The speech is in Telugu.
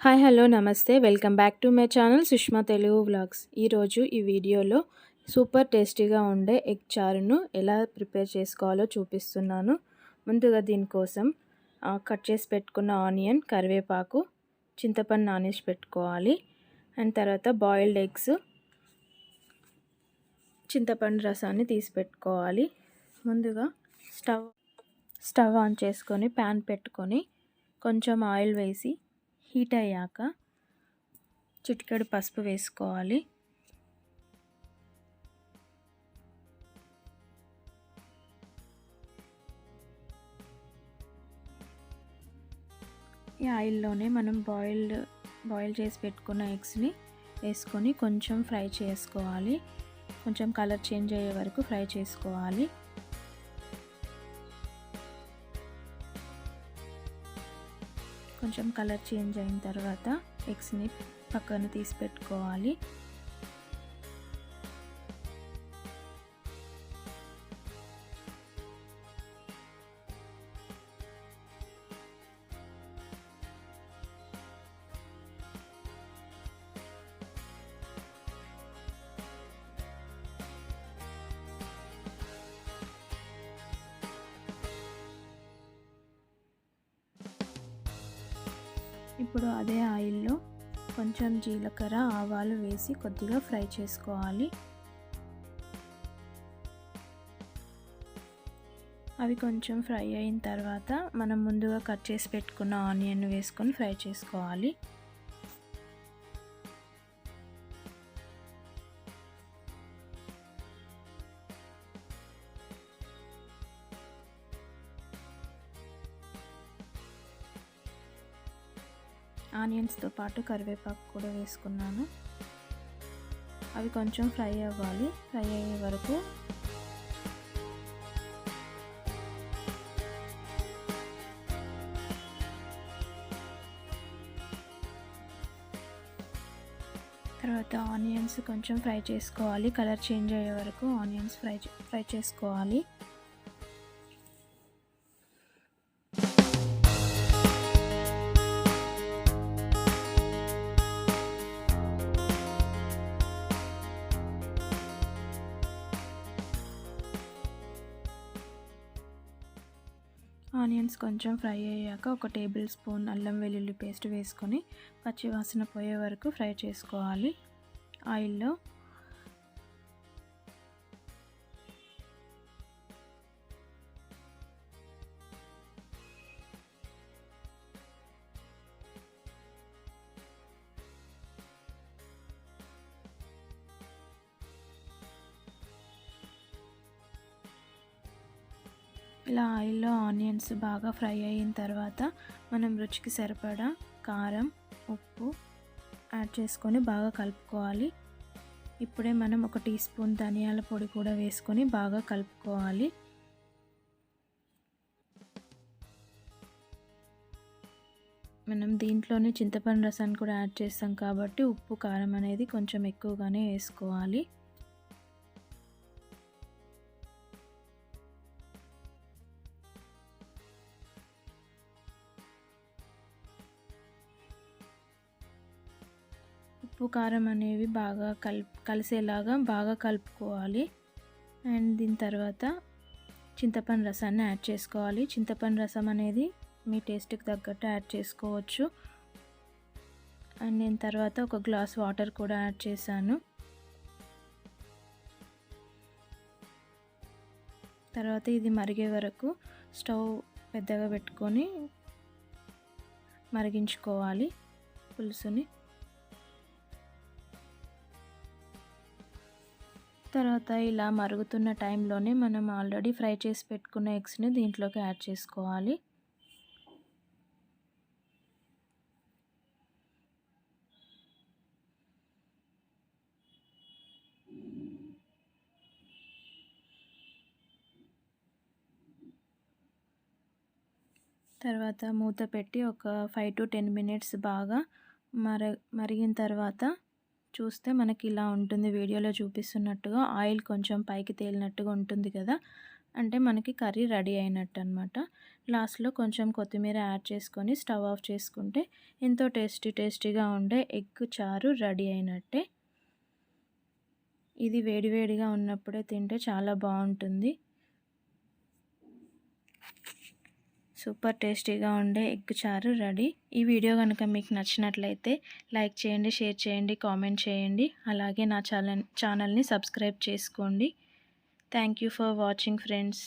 Hi hello namaste. Welcome back to my channel Sushma Telugu vlogs. ఈరోజు ఈ వీడియోలో సూపర్ టేస్టీగా ఉండే ఎగ్ చారును ఎలా ప్రిపేర్ చేసుకోవాలో చూపిస్తున్నాను. ముందుగా దీనికోసం కట్ చేసి పెట్టుకున్న ఆనియన్ కరివేపాకు చింతపండు నానేసి పెట్టుకోవాలి. అండ్ తర్వాత బాయిల్డ్ ఎగ్స్ చింతపండు రసాన్ని తీసి పెట్టుకోవాలి. ముందుగా స్టవ్ స్టవ్ ఆన్ చేసుకొని ప్యాన్ పెట్టుకొని కొంచెం ఆయిల్ వేసి హీట్ అయ్యాక చిటికెడు పసుపు వేసుకోవాలి. ఈ ఆయిల్లోనే మనం బాయిల్డ్ బాయిల్ చేసి పెట్టుకున్న ఎగ్స్ని వేసుకొని కొంచెం ఫ్రై చేసుకోవాలి. కొంచెం కలర్ చేంజ్ అయ్యే వరకు ఫ్రై చేసుకోవాలి. కొంచెం కలర్ చేంజ్ అయిన తర్వాత ఎగ్స్ని పక్కన తీసి పెట్టుకోవాలి. ఇప్పుడు అదే ఆయిల్లో కొంచెం జీలకర్ర ఆవాలు వేసి కొద్దిగా ఫ్రై చేసుకోవాలి. అవి కొంచెం ఫ్రై అయిన తర్వాత మనం ముందుగా కట్ చేసి పెట్టుకున్న ఆనియన్ వేసుకొని ఫ్రై చేసుకోవాలి. ఆనియన్స్తో పాటు కరివేపాకు కూడా వేసుకున్నాను. అవి కొంచెం ఫ్రై అవ్వాలి. ఫ్రై అయ్యే వరకు తర్వాత ఆనియన్స్ కొంచెం ఫ్రై చేసుకోవాలి. కలర్ చేంజ్ అయ్యే వరకు ఆనియన్స్ ఫ్రై ఫ్రై చేసుకోవాలి. ఆనియన్స్ కొంచెం ఫ్రై అయ్యాక ఒక టేబుల్ స్పూన్ అల్లం వెల్లుల్లి పేస్ట్ వేసుకొని పచ్చి వాసన పోయే వరకు ఫ్రై చేసుకోవాలి. ఆయిల్లో ఇలా ఆయిల్లో ఆనియన్స్ బాగా ఫ్రై అయిన తర్వాత మనం రుచికి సరిపడా కారం ఉప్పు యాడ్ చేసుకొని బాగా కలుపుకోవాలి. ఇప్పుడే మనం ఒక టీ స్పూన్ ధనియాల పొడి కూడా వేసుకొని బాగా కలుపుకోవాలి. మనం దీంట్లోనే చింతపండు రసాన్ని కూడా యాడ్ చేస్తాం కాబట్టి ఉప్పు కారం అనేది కొంచెం ఎక్కువగానే వేసుకోవాలి. ఉప్పు కారం అనేవి బాగా కల్ కలిసేలాగా బాగా కలుపుకోవాలి. అండ్ దీని తర్వాత చింతపండు రసాన్ని యాడ్ చేసుకోవాలి. చింతపండు రసం అనేది మీ టేస్ట్కి తగ్గట్టు యాడ్ చేసుకోవచ్చు. అండ్ నేను తర్వాత ఒక గ్లాస్ వాటర్ కూడా యాడ్ చేశాను. తర్వాత ఇది మరిగే వరకు స్టవ్ పెద్దగా పెట్టుకొని మరిగించుకోవాలి పులుసుని. తర్వాత ఇలా మరుగుతున్న టైంలోనే మనం ఆల్రెడీ ఫ్రై చేసి పెట్టుకున్న ఎగ్స్ని దీంట్లోకి యాడ్ చేసుకోవాలి. తర్వాత మూత పెట్టి ఒక ఫైవ్ టు టెన్ మినిట్స్ బాగా మర మరిగిన తర్వాత చూస్తే మనకి ఇలా ఉంటుంది. వీడియోలో చూపిస్తున్నట్టుగా ఆయిల్ కొంచెం పైకి తేలినట్టుగా ఉంటుంది కదా. అంటే మనకి కర్రీ రెడీ అయినట్టు అనమాట లాస్ట్లో కొంచెం కొత్తిమీర యాడ్ చేసుకొని స్టవ్ ఆఫ్ చేసుకుంటే ఎంతో టేస్టీ టేస్టీగా ఉండే ఎగ్ చారు రెడీ అయినట్టే. ఇది వేడివేడిగా ఉన్నప్పుడే తింటే చాలా బాగుంటుంది. సూపర్ టేస్టీగా ఉండే ఎగ్ చారు రెడీ. ఈ వీడియో కనుక మీకు నచ్చినట్లయితే లైక్ చేయండి షేర్ చేయండి కామెంట్ చేయండి. అలాగే నా ఛానల్ ఛానల్ని సబ్స్క్రైబ్ చేసుకోండి. Thank you for watching friends.